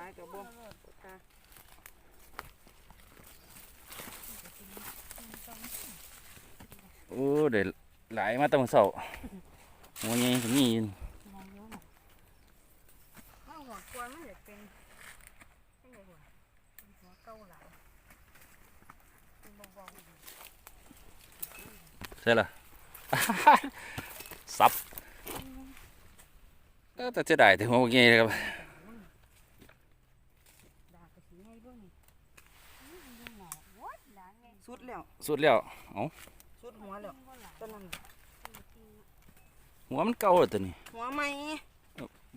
ลายกับบ่ตาโอ้เดี๋ยวหลายมาตั้งเสาโอ้ยก็มีข้าวหัวกวนมันอยากเป็นยังไงหัวเป็นหัวเก่าหลายเป็นเบาใช่ละซับแต่จะได้แต่หัวเงี้ยครับ ๆดากระสีไงเบิ่งนี่อื้อมันยังหนาววดหลานไง สุดแล้วสุดแล้วเอ้าสุดหัวแล้วตอนนั้นหัวมันเก่าแล้วตัวนี้หัวใหม่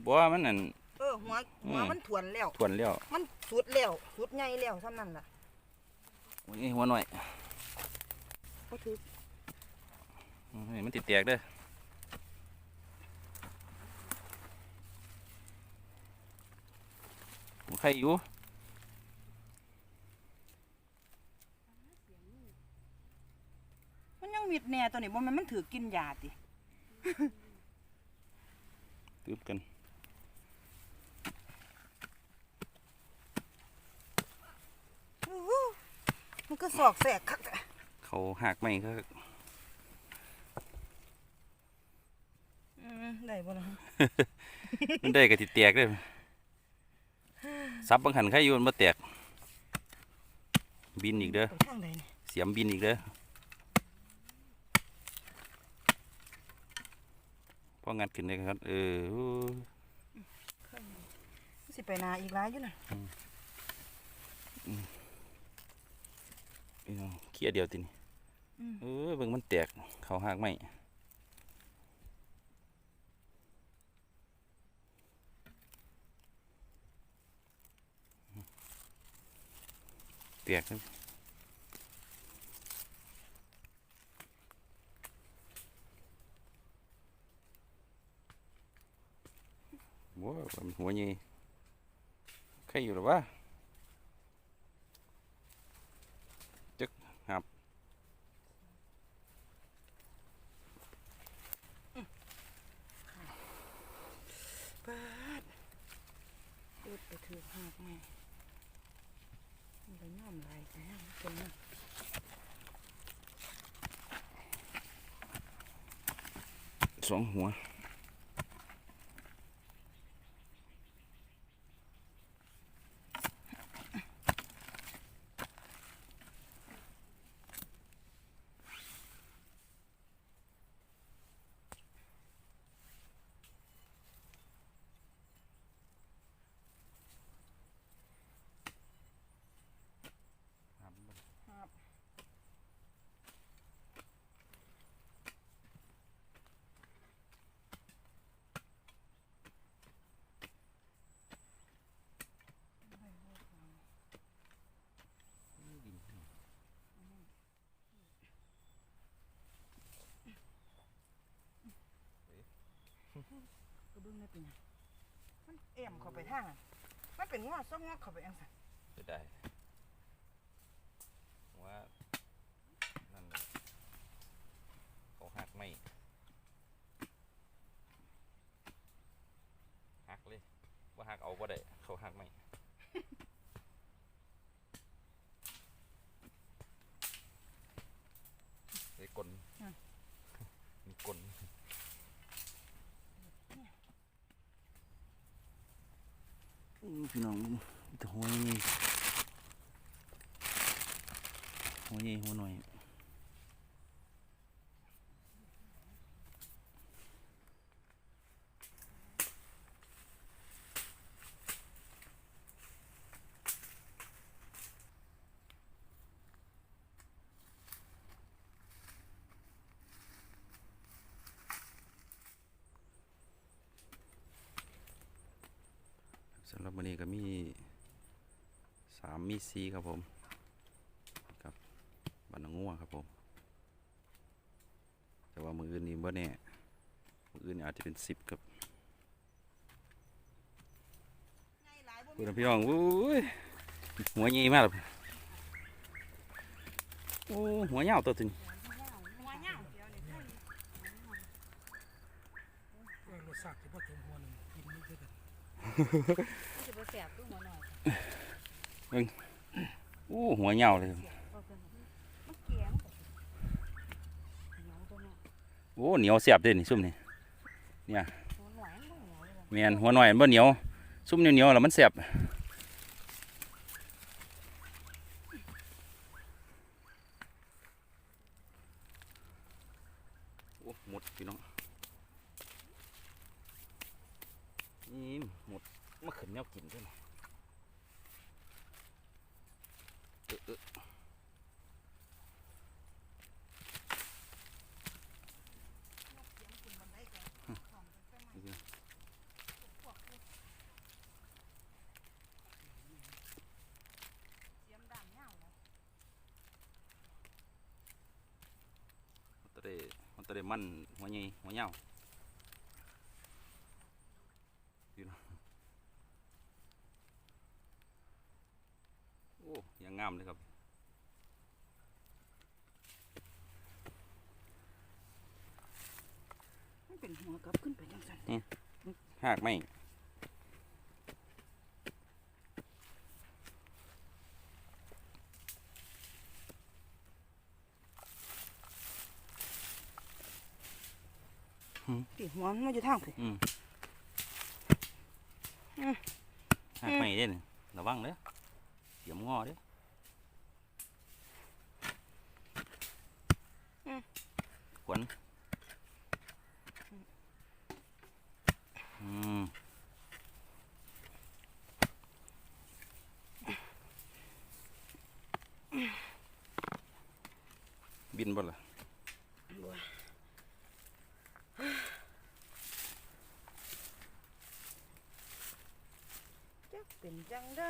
บ่ว่ามันนั่น เออหัวหัวอืมมันถวนแล้ว ทวนแล้วมันสุดแล้วสุดใหญ่แล้วเท่านั้นล่ะโอ้ยหัวหน่อยก็ถืออืมนี่มันติดแตกเด้อหัวใครอยู่ มันยังมิดแน่ตัวนี้บ่แม่นมันถือกินยาติตืบกันอู้หูมันก็สอกแสกคักอะเขาหักไม่ก็อืมได้บ่ล่ะมันได้ก็ติดแตกเด้อซับบางหันใครอยู่มันบ่แตก บินอีกเด้อไปทางใดนี่เสียมบินอีกเด้อ พองัดขึ้นได้ครับ เออโอ้สิไปนาอีกหลายอยู่น่ะยน้องเคียเดียวตินี่อืมเออเบิ่งมันแตกเขาหักไม่แตกครับ ว้าวมันหัวใหญ่ใครอยู่หรอวะปาดเอิดไปถือหากแม่มันไปย่อมหลายแท้ตรงนั้นสองหัว ครับ ก็เบิ่งได้เป็นหยังมันเอ็มเข้าไปทางนั้นมันเป็นงอซอกงอกเข้าไปอังสันจะได้ว่านั่นเลยเขาหักไม่หักเลยว่าหักเอาก็ได้เขาหักไม่ไอ้กลมีกลอู้ พี่น้องแต่หัวนี่หัวใหญ่หัวหน่อยำหรับวันนี้ก็มีสามมีซีครับผมกับบันนงัวครับผม แต่ว่ามืออื่นนี่บ่แน่มืออื่นอาจจะเป็นสิบครับคุยพี่น้องอุ้ยหัวใหญ่มากเลยโอ้หัวยาวตัวถึงหัวเหงาเดียวนี่เออรสชาติที่พอถึง หัวหนึ่งกินนี่คือกันมันจะบ่สียบตู้หัวหน่อยโอ้หัวเหยาวเลย มันเกียงเหนียวตัวเนาะโอ้เหนียวเสียบเด้นี่ซุ่มนี่หัวหน่อยมันบ่เหนียวเลยว่ะ แม่นหัวหน่อยมันบ่เหนียวซุ่มเหนียวๆแล้วมันเสียบโอ้หมดพี่น้องนี่หมดมาขึ้นแนวกินด้วยนะเออเออนี่ เสียมดำเงาเลย มันตะได้มันตะได้มัน หัวใหญ่หัวเหยาวพี่น้องโอ้ยังงามเลยครับมันเป็นหัวกลับขึ้นไปจังซั่นหากไม่ ติหัวมันมาอยู่ทางพี่อืมอืมหากไม่เด้นระวังเด้อเสียมงอเด้ออขวัญอืมบินบ่ล่ะ จัก เป็นจังได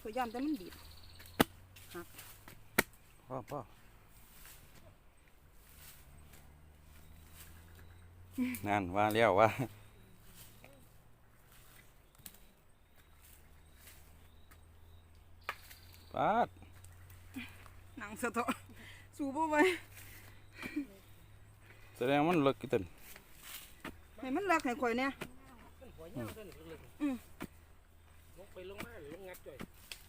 พยายามแต่มันดีดพ่อพ่อนั่นว่าแล้วว่าปาดหนังสะเทาะสู้บ่ไหว แสดงมันเลิกกี่ตันให้มันเลิกให้ข่อยเนี่ยเป็นหัวเหี่ยวเส้นลึกๆอืมลงไปลงมาหรือลงงัดจ่อย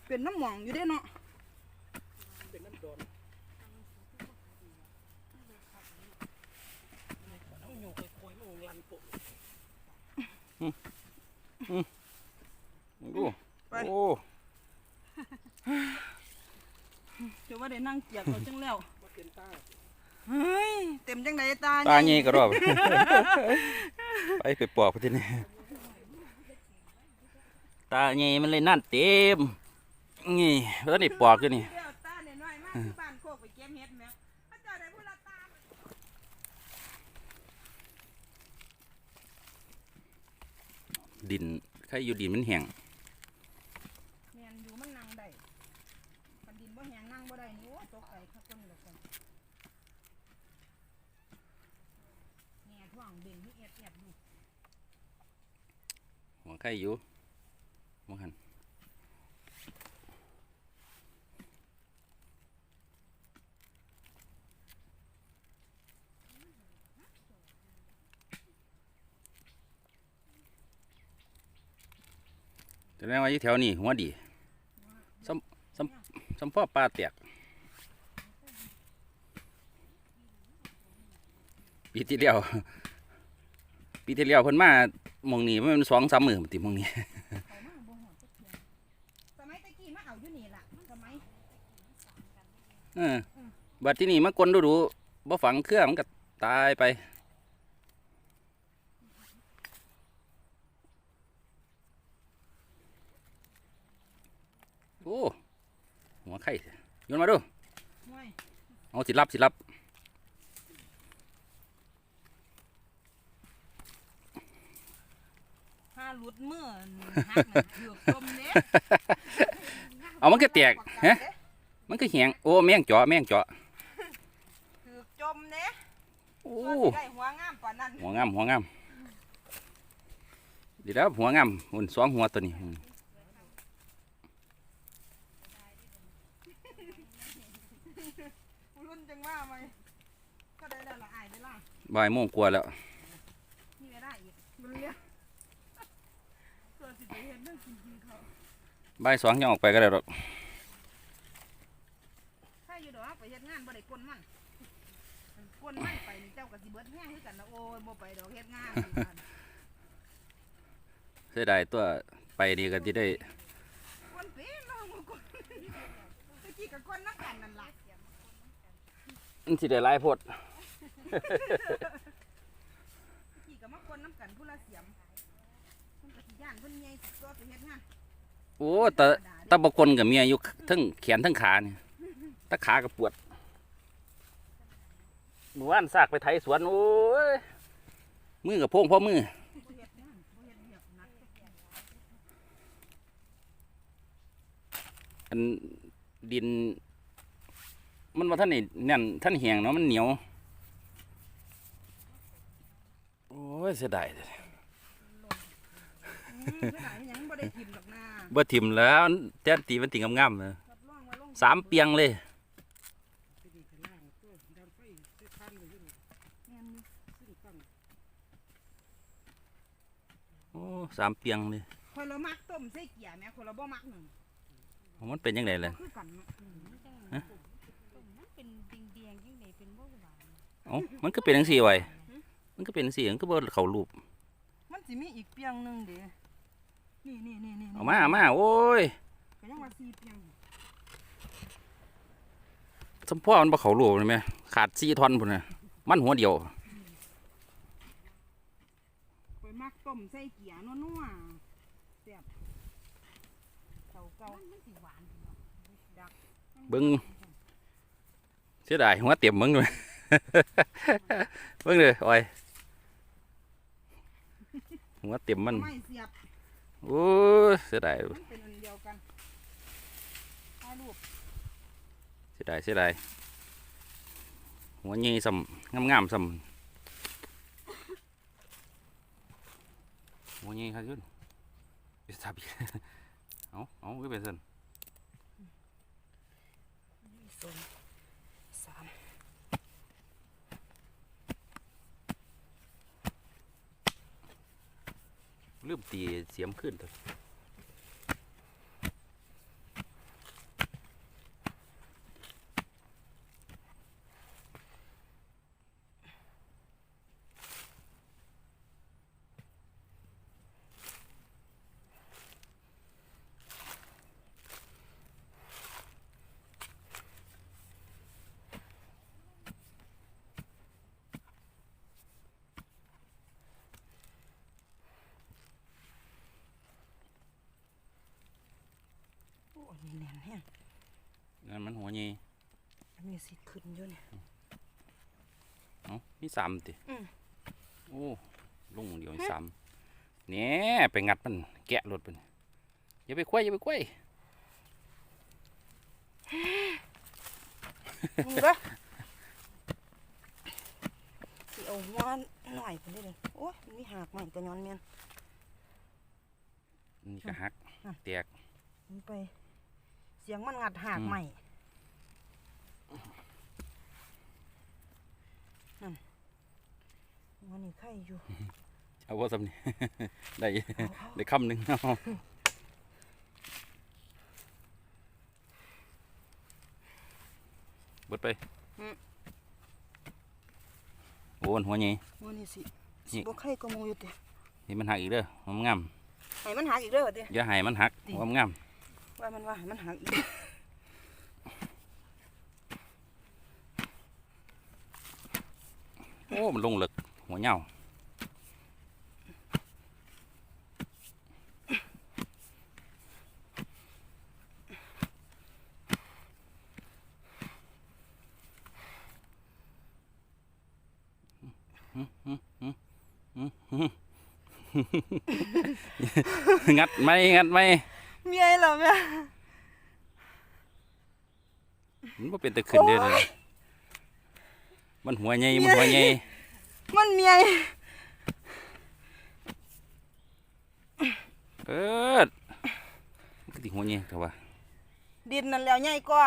เป็นน้ำหมองอยู่เด้เนาะเป็นน้ำโดนเอาอยู่ไปคอยมันลันโปะดูไปโอ้เดี๋ยวว่าได้นั่งเกียกเอาจังแล้วมาเป็นตา เฮ้ยเต็มจังไดตาตาเงี้ยก็รอบ ไปไปปอกไปที่นี่ตาเงี้ยมันเลยนั่นเต็มนี่แล้วนี่ปอกอยู่นี่เดี๋ยวตาน้อยๆมาที่บ้านโคกไปเก็บเห็ดแหมพระเจ้าได้พูดละตาดินใครอยู่ดินมันแห้ง แม่นอยู่มันนั่งได้คันดินบ่แห้งนั่งบ่ได้นี่โอ้ตกใจคักคนละคนแม่ท่วงเบ่งที่เอียดเอียดอยู่ หัว ใครอยู่มองหันแสดงว่าอยู่แถวนี้หัวดีซ้ำซ้ำซ้ำพ่อปลาแตกปีที่แล้วปีที่แล้วเพิ่นมา มองนี้มันสองสามหมื่นติหมองนี้เขามาบ่ฮอดจักเทื่อสมัยตะกี้มาเอาอยู่นี่ล่ะสมัยเออบัดที่นี่มากลดูดูๆบ่ฝังเครื่องมันก็ตายไปโอ้หัวไข่โยนมาดูห้วยเอาสิรับสิรับ ถ้า หลุดมือหักน่ะเกือบจมเด้เอามันก็แตกฮะมันก็แหงโอ้แมงเจาะแมงเจาะเกือบจมเด้โอ้ก็สิได้หัวงามปานนั้นหัวงามหัวงามดีแล้วหัวงามหุ่นสองหัวตัวนี้อืมรุ่นจังว่าไหมบ่ายโมงกว่าแล้ว นี่ไม่ได้อีก มันเลี้ยตัวสิไปเห็นนั่งกินกินเขา บ่ายสองยังออกไปก็ได้หรอกถ้าอยู่ดอกไปเฮ็ดงานบ่ได้กวนมันกวนมันไปนี่เจ้าก็สิเบิดแห้งคือกันนะโอ้ยบ่ไปดอกเฮ็ดงานเสียดายตัวไปนี่ก็ที่ได้กวนเป็นเนาะบ่กวนตะกี้ก็กวนนักกันนั่นล่ะมันสิได้หลายโพดตะกี้ก็มากวนน้ำกันผู้ละเสียมเพิ่นก็สิย่านเพิ่นใหญ่สิตัวไปเฮ็ดงาน โอ้ต่ตะบกลกับเมียอยู่ทั้งแขนทั้งขาเนี่ยตะขาก็ปวดเมื่อวานซากไปไถสวนโอ้ยมือกับพงพ่อมืออันดิน มันว่าท่านนี่แน่นท่านแหงเนาะมันเหนียว โอ้ยเสียดายเพิ่นได้หยังบ่ ได้ทิ่มดอกนาบ่ถิ่มแล้วแท้ตีมันติงงามๆเลยรับรองว่าลงสามเปียงเลยที่นี่ก็ล่างตัวดันไฟใส่คันเลยอยู่นี่แม่นอยู่ซึ่งตั้งโอ้สามเปียงเลยคนละมักต้มใส่เกียร์แม่คนละบ่มักหนึ่งมันเป็นยังไงเลยคือกันเนาะฮะมันเป็นเดียงๆจังได๋เป็นบ่หวานเอ้ามันก็เป็นจังซี่ไว้มันก็เป็นจังซี่มันก็บ่เข้ารูป มันสิมีอีกเปียงหนึงเด้ นี่นี่นี่นี่เอามาเอามาโอ้ยก็ยังว่า4เปียงสมพ่อมันบ่เข้ารูปเลยแม่ขาด4ท่อนพุ่นน่ะมันหัวเดียวไปมักต้มใส่เกียร์นัวๆแซ่บเก่าเก่ามันสิหวานเนาะดักเบิ่งเสียดายหัวเต็มมึงด้วยเบิ่งเลยอ้อยหัวเต็มมันไม่เสียบ โอ้ยเสียดายมันเป็นอันเดียวกันถ่ายรูปเสียดายเสียดายหัวใหญ่ซ้ำงามๆซ้ำหัวใหญ่ครับยุ่นไปทับอีกเอาเอาก็เป็นสัน สองสาม ลืมตีเสียมขึ้นเถอะ โอ้ยนี่แน่นแห้ง นั่นมันหัวใหญ่ อันนี้สิขึ้นอยู่เนี่ย เอา มีสามติอืมโอ้ลุงเดียวมีสามเนี่ยไปงัดมันแกะรถมันอย่าไปควยอย่าไปควยนี่ปะสิเอาหัวหน่อยคนได้เลยโอ้ยมันมีหากใหม่ตัวย้อนแม่นนี่ก็หักอะแตกมันไป เสียงมันงัดหากอืมใหม่นั่นหั วนี่ไข่อยู่ เอาว่าสำนี่ ได้เอาเอาได้คำหนึ่งเอาเบิดไปโอ้มันหัวใหญ่หัวนี่สินี่สิบ่ไข่ก็มูอยู่ตินี่มันหักอีกเด้อมันงามให้มันหักอีกเด้อติอย่าให้มันหักติว่ามันงามว่ามันว่าให้มันหักอีกโอ้ มันลงเลึก หัวเหย้างัดไหมงัดไหมเมียเหรอแม่ มันบ่เป็นตะขึ้นเด้อเลยมันหัวใหญ่มันหัวใหญ่ มันเมียเออมันก็ติหัวใหญ่แต่ว่า ดินนั่นแล้วใหญ่กว่า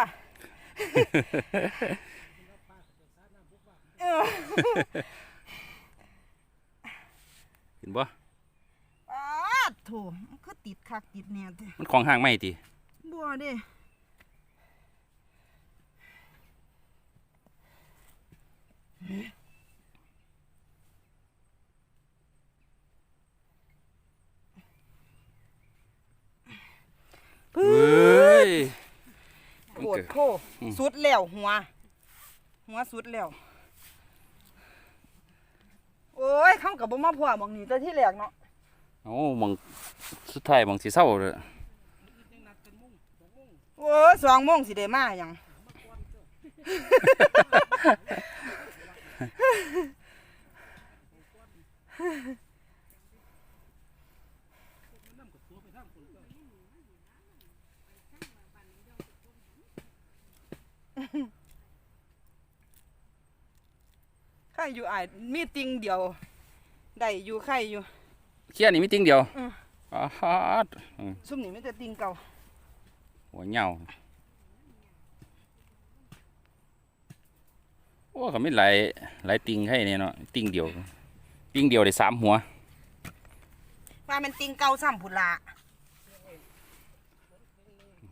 เออเห็นบ่ปาดโถมันคือติดคักติดแน่แท้มันของห่างไม่ติบัวเด้เฮ้ ยโคตรโคสุดแล้วหัว หัวสุดแล้ว โอ้ยเข้ากับบ่มาพ่อหมองนี้แต่ที่แรกเนาะโอ้มองสุดท้ายมองสิเศร้าเลยโอ้ยสองโมงสิได้มาหยัง ไข่อยู่อ้ายมีติงเดียวได้อยู่ไข่อยู่ เขี้ยนี่มีติงเดียวอืม อ๋อฮัดอืมซุ่มนี่มีแต่ติงเก่าหัวเหงาโอ้เขาไม่หลายหลายติงให้เนี่ยเนาะติงเดียว ติงเดียวได้สามหัว ว่ามันติงเก่าซ้ำพุ่นละ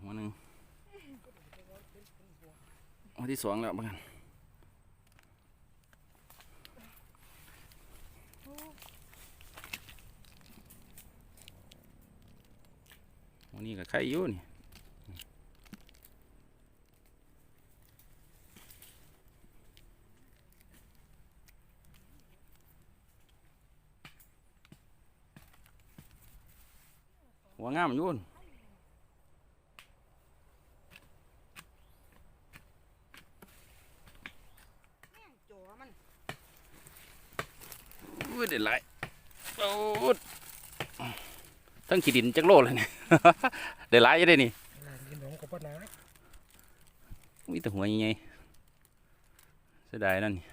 หัวหนึ่ง หัวที่สองแล้วบ้างหัวนี้ก็ไข่อยู่นี่หัวงามอยู่น จอมัน อุ้ ยเด็ดไรโอ้ยทั้งขีดินจักโลเลยเนี่ยเด็ดไรยังได้นี่หลานกินหนองกับป้านามีแต่หัวใหญ่ๆเสียดายนั่นนี่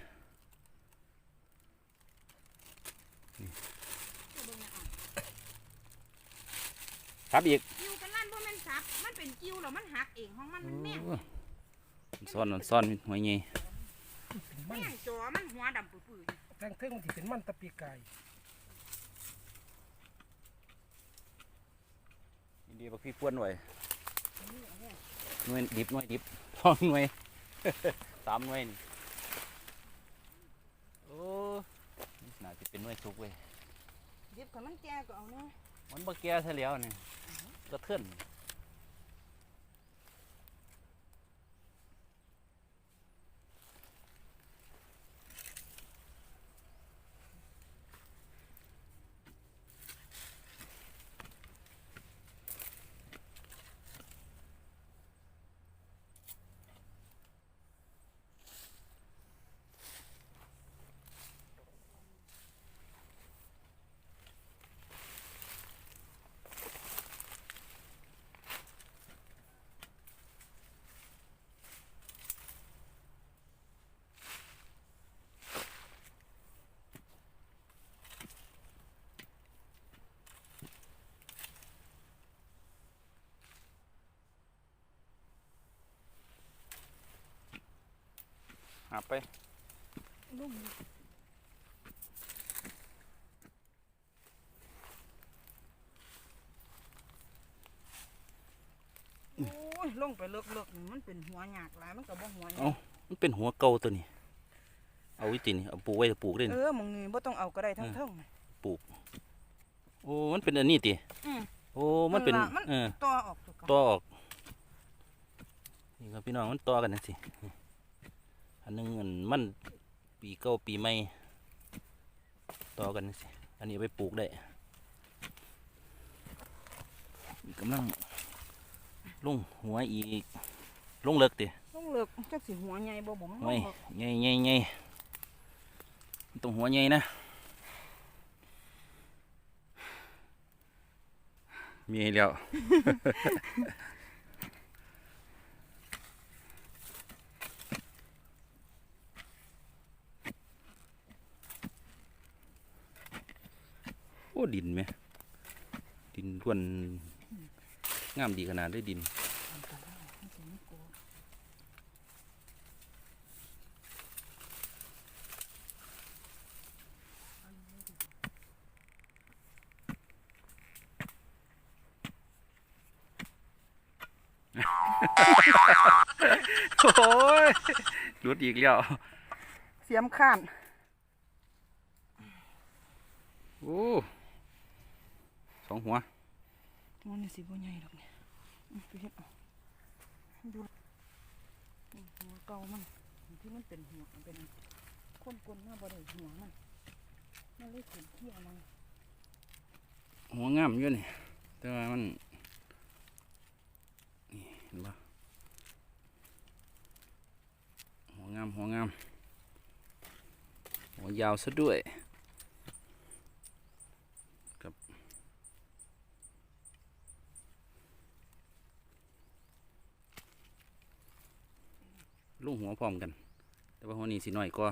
ครับอีกกิ้วกันนั่นบ่แม่นซับ มันเป็นกิ้วแล้วมันหักเองของมันมันแม่งโอ้ยมันซ่อนมันซ่อนหัวใหญ่มันแม่งจอมันหัวดำปื้อๆอยู่ ทางเทิงมันสิเป็นมันตะปีกายดีบักพี่ป้วนไว้หน่วยดิบหน่วยดิบสองหน่วย สามหน่วยนี่โอ้นี่น่าจะเป็นหน่วยสุกเว้ยดิบคันมันแก่ก็เอาเนาะมันบ่แก่ซะแล้วนี่กระเทือน หาไปโอ้ยลงไปเลิกๆนี่มันเป็นหัวหยากหลายมันก็บ่หัวหยาเอ้ามันเป็นหัวเก่าตัวนี้ เอาไวิตินี่เอาปลูกไว้ปลูกเล่นเออหมองนี้บ่ต้องเอาก็ได้ทั้งเทิงโอ้ มันเป็นอันนี้ติอืม โอ้ มันเป็นนั่นล่ะมันเออ ต่อออกตัวเก่าต่อออก นี่ครับพี่น้องมันต่อกันนะสิ อันหนึงอันมันปีเก่าปีใหม่ต่อกันนะสิอันนี้เอาไปปลูกได้กำลังลงหัวอีกลงเลิกติลงเลิกจักสิหัวใหญ่บ่บ่มันลไม่งเลิกใหญ่ใหญ่ใหญ่ตรงหัวใหญ่นะมีให้แล้ว โอ้ดินไหม ดินทวนงามดีขนาดได้ดินโอ้ยหลุดอีกแล้ว เสียมข้าน โอ้ สองหัวมันนี่สิบ่ใหญ่ดอกเนี่ยอืมไปเฮ็ดเอาดูอืมหัวเก่ามันที่มันเป็นหัวมันเป็นคนกลนมาบ่ได้หัวมันมันเลยขึ้นเขี้ยวมันหัวงามอยู่นี่แต่ว่ามันนี่เห็นปะหัวงามหัวงามหัวยาวซะด้วยครับลูก หัวพร้อมกัน แต่ว่าหัวนี้สิน้อยกว่า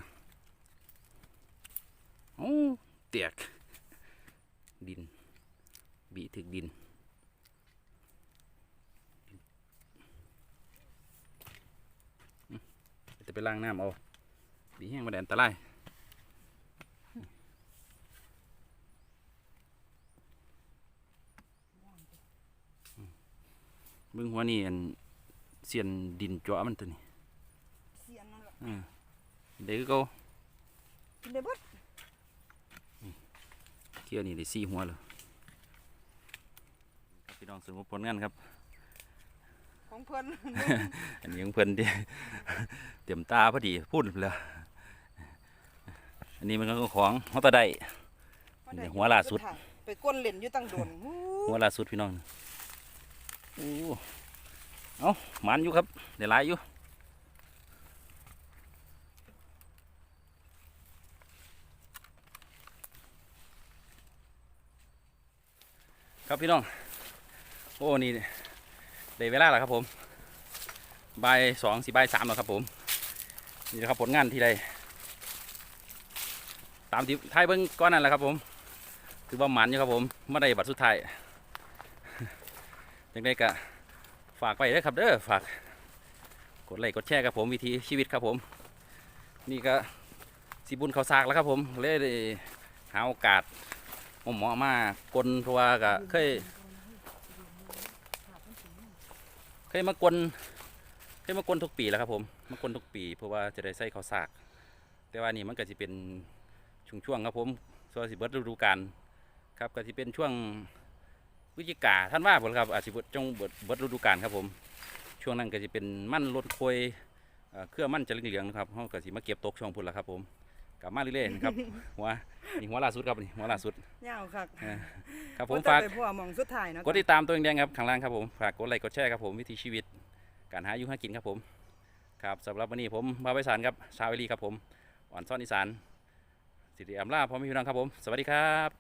โอ้เตียก ดิน บีถึกดินจะไปล้างน้ำเอา ดีแห้งมาแดนตรายอืมเบิ่งหัวนี่อันเสียนดินจาะมันตัวนี้ เสียนนั่นล่ะอืมเด็กก็กินได้เบิดเที่ยวนี่ได้สี่หัวเลยพี่น้องสรุปผลงานครับ ของเพิ่นอันนี้ของเพิ่นที่เตรียมตาพอดีพูดเลยอันนี้มันก็ของฮอตตะไดนี่หัวล่าสุด ไปก้นเล่นอยู่ตั้งโดนหูหัวล่าสุดพี่น้องโอ้เอาหมันอยู่ครับเดี๋ยวหลายอยู่ ครับพี่น้อง โอ้นี่ได้เวลาแล้วครับผมบ่ายสองสี่บ่ายสามแล้วครับผม นี่นะครับผลงานที่ได้ตามที่ท้ายเบิ้งก้อนนั่นแหละครับผม ถือว่าหมันอยู่ครับผมไม่ได้บัตรสุดท้ายยังได้กะฝากไปเด้อครับเด้อฝากกดไลค์กดแชร์ครับผมวิถีชีวิตครับผม นี่ก็สิบุญเขาวสากแล้วครับผมเลยหาโอกาส หมอมากกลเพราะว่าก็เคย เคยมากวนเคยมากวนทุกปีแล้วครับ ผมมากวนทุกปี เพราะว่าจะได้ใส่ข้าวสาก แต่ว่านี่มันก็จะเป็นช่วงๆครับผมส่วนสิเบิร์ดฤดูกาลครับก็จะเป็นช่วงวิจิกาท่านว่าผมครับอาจจะเบิดจงเบิดเบิดฤดูกาลครับผม ช่วงนั้นก็จะเป็นมั่นลดโคยเครื่องมั่นจะเหลืองๆนะครับเขาก็สิมาเก็บตกช่วงพุ่นละครับผม กลับมาเรื่อยๆนะครับ หัวนี่หัวล่าสุดครับนี่หัวล่าสุดยาวคักเออครับผมว่แต่ฝากไปพ่อหมองสุดท้ายนะกดติดตามตัวแดงๆครับข้างล่างครับผมฝากกดไลค์กดแชร์ครับผมวิถีชีวิต การหาอยู่หากินครับผม ครับสำหรับวันนี้ผมมาไพศาลครับชาวเอรีครับผมอ่อนซ่อนอีสานสิริอำลาพ่อแม่พี่น้องครับผม สวัสดีครับ